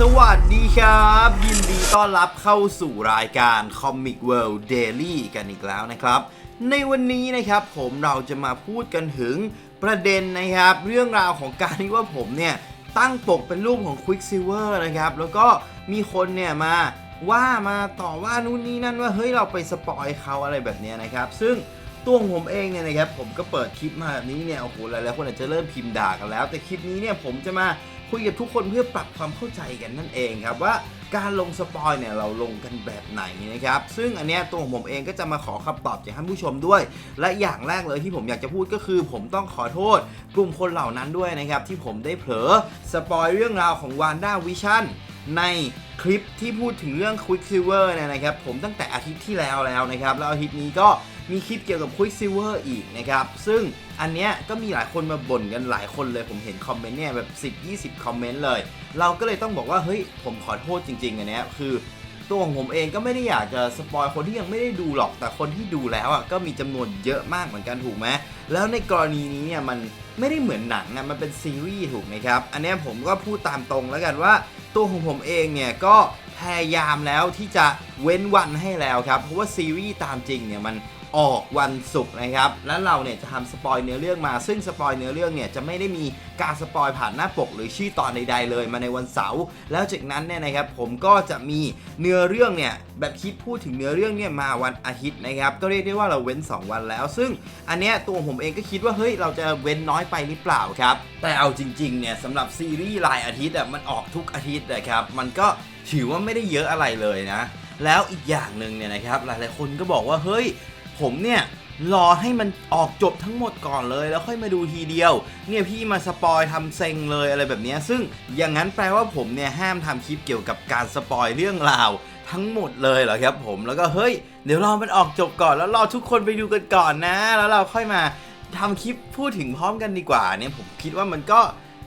สวัสดีครับ ยินดีต้อนรับเข้าสู่รายการ Comic World Daily กันอีกแล้วนะครับ ในวันนี้นะครับผมเราจะมาพูดกันถึงประเด็นนะครับ เรื่องราวของการที่ว่าผมเนี่ย ตั้งปกเป็นรูปของ Quicksilver นะครับ แล้วก็มีคนเนี่ยมาว่ามาต่อว่านู่นนี่นั่นว่าเฮ้ยเราไปสปอยเขาอะไรแบบนี้นะครับ ซึ่ง ตัวของผมเองเนี่ยนะครับผมก็เปิดคลิปมาแบบนี้เนี่ยโอ้โหหลายๆคนอาจจะเริ่มพิมพ์ด่ากันแล้ว แต่คลิปนี้เนี่ยผมจะมาคุยกับทุกคนเพื่อปรับความเข้าใจกันนั่นเองครับว่าการลงสปอยเนี่ยเราลงกันแบบไหนนะครับ ซึ่งอันเนี้ยตัวของผมเองก็จะมาขอคำตอบจากท่านผู้ชมด้วย และอย่างแรกเลยที่ผมอยากจะพูดก็คือ ผมต้องขอโทษกลุ่มคนเหล่านั้นด้วยนะครับ ที่ผมได้เผลอสปอยเรื่องราวของวานด้าวิชั่นในคลิปที่พูดถึงเรื่อง Quicksilver เนี่ยนะครับ ผมตั้งแต่อาทิตย์ที่แล้วแล้วนะครับ แล้วอาทิตย์นี้ก็ มีคลิปเกี่ยวกับ Quicksilver อีกนะครับ ซึ่งอันเนี้ยก็มีหลายคนมาบ่นกันหลายคนเลยผมเห็นคอมเมนต์เนี่ยแบบ 10-20 คอมเมนต์เลย เราก็เลยต้องบอกว่า เฮ้ย ผมขอโทษจริงๆอันเนี้ยคือตัวของผมเองก็ไม่ได้อยากจะสปอยคนที่ยังไม่ได้ดูหรอกแต่คนที่ดูแล้วอะก็มีจำนวนเยอะมากเหมือนกันถูกไหมแล้วในกรณีนี้เนี่ยมันไม่ได้เหมือนหนังอะมันเป็นซีรีส์ถูกไหมครับ อันนี้ผมก็พูดตามตรงแล้วกันว่า ตัวของผมเองเนี่ยก็พยายามแล้วที่จะเว้นวันให้แล้วครับ เพราะว่าซีรีส์ตามจริงเนี่ยมัน ออกวันศุกร์นะครับ แล้วเราเนี่ยจะทำสปอยเนื้อเรื่องมา ซึ่งสปอยเนื้อเรื่องเนี่ยจะไม่ได้มีการสปอยผ่านหน้าปก หรือชื่อตอนใดๆเลยมาในวันเสาร์ แล้วจากนั้นเนี่ยนะครับผมก็จะมีเนื้อเรื่องเนี่ยแบบคลิปพูดถึงเนื้อเรื่องเนี่ยมาวันอาทิตย์นะครับ ก็เรียกได้ว่าเราเว้น 2 วันแล้ว ซึ่งอันเนี้ยตัวผมเองก็คิดว่าเฮ้ยเราจะเว้นน้อยไปหรือเปล่าครับ แต่เอาจริงๆเนี่ยสำหรับซีรีส์รายอาทิตย์อะมันออกทุกอาทิตย์นะครับ มันก็ถือว่าไม่ได้เยอะอะไรเลยนะ แล้วอีกอย่างหนึ่งเนี่ยนะครับหลายๆคนก็บอกว่าเฮ้ย ผมเนี่ยรอให้มันออกจบทั้งหมดก่อนเลยแล้วค่อยมาดูทีเดียว เนี่ยพี่มาสปอยทำเซ็งเลยอะไรแบบนี้ซึ่งอย่างนั้นแปลว่าผมเนี่ยห้ามทำคลิปเกี่ยวกับการสปอยเรื่องราวทั้งหมดเลยเหรอครับผมแล้วก็เฮ้ยเดี๋ยวรอมันออกจบก่อนแล้วรอทุกคนไปดูกันก่อนนะ แล้วเราค่อยมาทำคลิปพูดถึงพร้อมกันดีกว่าเนี่ยผมคิดว่ามันก็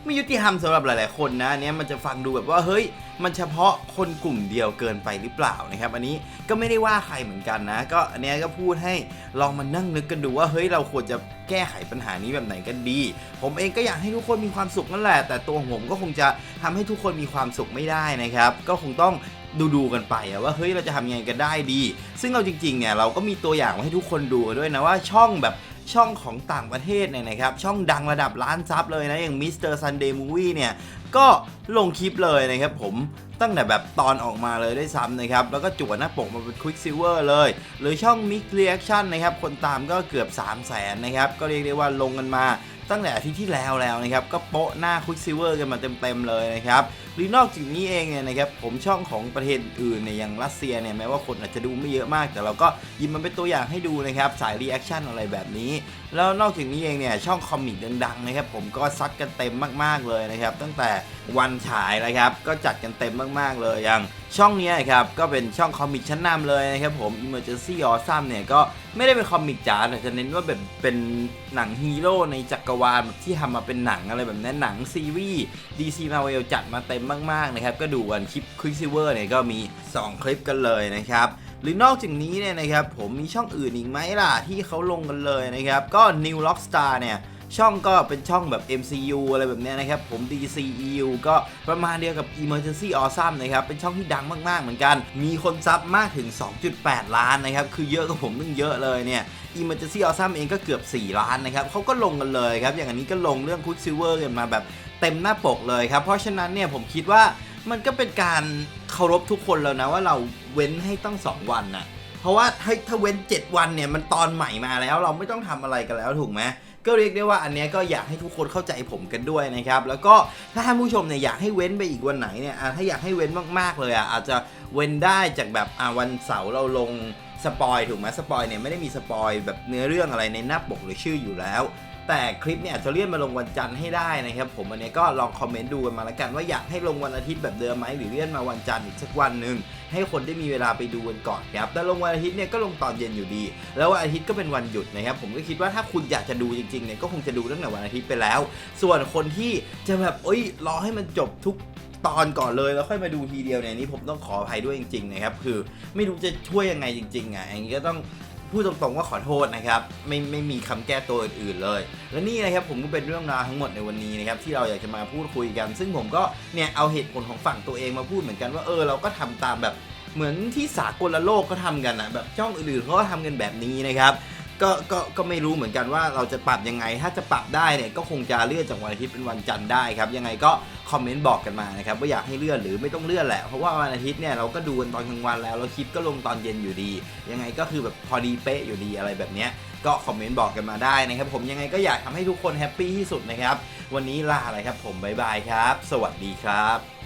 ไม่ยุติธรรมสำหรับหลาย ๆ คนนะเนี้ยมันจะฟังดูแบบว่าเฮ้ย มันเฉพาะคนกลุ่มเดียวเกินไปหรือเปล่านะครับ อันนี้ก็ไม่ได้ว่าใครเหมือนกันนะ ก็อันเนี้ยก็พูดให้ลองมานั่งนึกกันดูว่าเฮ้ยเราควรจะแก้ไขปัญหานี้แบบไหนกันดี ผมเองก็อยากให้ทุกคนมีความสุขนั่นแหละ แต่ตัวผมก็คงจะทำให้ทุกคนมีความสุขไม่ได้นะครับ ก็คงต้องดูดูกันไปว่าเฮ้ยเราจะทำยังไงกันได้ดี ซึ่งเราจริงๆเนี่ยเราก็มีตัวอย่างมาให้ทุกคนดูด้วยนะว่าช่องแบบ ช่องของต่างประเทศเนี่ยนะครับ ช่องดังระดับล้านซับเลยนะ อย่าง Mr. Sunday Movie เนี่ย ก็ลงคลิปเลยนะครับผมตั้งแต่แบบตอนออกมาเลยได้ซ้ำนะครับ แล้วก็จวดหน้าปกมาเป็น Quicksilver เลย หรือช่อง Mix Reaction นะครับ คนตามก็เกือบ 3 0 0แสนนะครับ ก็เรียกได้ว่าลงกันมาตั้งแต่อาทิตย์ที่แล้วแล้วนะครับ ก็โปะหน้า Quicksilver กันมาเต็มๆเลยนะครับ หรือนอกจากนี้เองเนี่ยนะครับผมช่องของประเทศอื่นเนี่ยอย่างรัสเซียเนี่ยแม้ว่าคนอาจจะดูไม่เยอะมาก แต่เราก็ยิบมันเป็นตัวอย่างให้ดูนะครับสายรีแอคชั่นอะไรแบบนี้ แล้วนอกจากนี้เองเนี่ยช่องคอมิกดังๆนะครับผมก็ซัดกันเต็มมากๆเลยนะครับตั้งแต่วันฉายนะครับก็จัดกันเต็มมากๆเลยอย่างช่องนี้ครับก็เป็นช่องคอมิกชั้นนำเลยนะครับผม Emergency Awesome เนี่ยก็ไม่ได้เป็นคอมิกจ๋าแต่จะเน้นว่าแบบเป็นหนังฮีโร่ในจักรวาลที่ทำมาเป็นหนังอะไรแบบนั้นหนังซีรีส์ DC Marvel จัดมาเต็มมากๆนะครับก็ดูกันคลิปคริสซิเวอร์เนี่ยก็มี 2 คลิปกันเลยนะครับหรือนอกจากนี้เนี่ยนะครับผมมีช่องอื่นอีกไหมล่ะที่เขาลงกันเลยนะครับก็ New Rockstar เนี่ย ช่องก็เป็นช่องแบบ MCU อะไรแบบนี้นะครับ ผม DCEU ก็ประมาณเดียวกับ Emergency Awesome นะครับ เป็นช่องที่ดังมาก ๆ เหมือนกัน มีคนซับมากถึง 2.8 ล้านนะครับ คือเยอะกว่าผมตั้งเยอะเลยเนี่ย Emergency Awesome เองก็เกือบ 4 ล้านนะครับเขาก็ลงกันเลยครับ อย่างอันนี้ก็ลงเรื่อง Quicksilver กันมาแบบเต็มหน้าปกเลยครับ เพราะฉะนั้นเนี่ยผมคิดว่ามันก็เป็นการเคารพทุกคนแล้วนะว่าเราเว้นให้ตั้ง2วันนะ เพราะว่าถ้าถ้าเว้น 7 วันเนี่ยมันตอนใหม่มาแล้ว เราไม่ต้องทำอะไรกันแล้วถูกไหมก็เรียกได้ว่าอันนี้ก็อยากให้ทุกคนเข้าใจผมกันด้วยนะครับ แล้วก็ถ้าท่านผู้ชมเนี่ยอยากให้เว้นไปอีกวันไหนเนี่ยอะถ้าอยากให้เว้นมากๆเลยอะอาจจะเว้นได้จากแบบอะวันเสาร์เราลงสปอยถูกไหมสปอยเนี่ยไม่ได้มีสปอยแบบเนื้อเรื่องอะไรในหน้าปกหรือชื่ออยู่แล้ว แต่คลิปเนี่ยอาจจะเลื่อนมาลงวันจันทร์ให้ได้นะครับผมอันนี้ก็ลองคอมเมนต์ดูกันมาแล้วกันว่าอยากให้ลงวันอาทิตย์แบบเดิมไหมหรือเลื่อนมาวันจันทร์อีกสักวันหนึ่งให้คนได้มีเวลาไปดูกันก่อนครับแต่ลงวันอาทิตย์เนี่ยก็ลงตอนเย็นอยู่ดี แล้ววันอาทิตย์ก็เป็นวันหยุดนะครับผมก็คิดว่าถ้าคุณอยากจะดูจริงๆเนี่ยก็คงจะดูตั้งแต่วันอาทิตย์ไปแล้ว ส่วนคนที่จะแบบเอ้ยรอให้มันจบทุกตอนก่อนเลยแล้วค่อยมาดูทีเดียวเนี่ยนี่ผมต้องขออภัยด้วยจริงๆนะครับคือไม่รู้จะช่วยยังไงจริงๆอะอย่างนี้ก็ต้อง พูดตรงๆว่าขอโทษนะครับ ไม่ไม่มีคำแก้ตัวอื่นๆเลย และนี่นะครับผมก็เป็นเรื่องราวทั้งหมดในวันนี้นะครับที่เราอยากจะมาพูดคุยกัน ซึ่งผมก็เนี่ยเอาเหตุผลของฝั่งตัวเองมาพูดเหมือนกันว่าเออเราก็ทำตามแบบเหมือนที่สากลโลกก็ทำกันอะแบบช่องอื่นๆเขาก็ทำกันแบบนี้นะครับ ก็ก็ก็ไม่รู้เหมือนกันว่าเราจะปรับยังไง ถ้าจะปรับได้เนี่ยก็คงจะเลื่อนจากวันอาทิตย์เป็นวันจันทร์ได้ครับ ยังไงก็คอมเมนต์บอกกันมานะครับว่าอยากให้เลื่อนหรือไม่ต้องเลื่อนแหละ เพราะว่าวันอาทิตย์เนี่ยเราก็ดูกันตอนกลางวันแล้วแล้วคลิปก็ลงตอนเย็นอยู่ดี ยังไงก็คือแบบพอดีเป๊ะอยู่ดีอะไรแบบเนี้ยก็คอมเมนต์บอกกันมาได้นะครับผมยังไงก็อยากทำให้ทุกคนแฮปปี้ที่สุดนะครับวันนี้ลาอะไรครับผมบ๊ายบายครับ สวัสดีครับ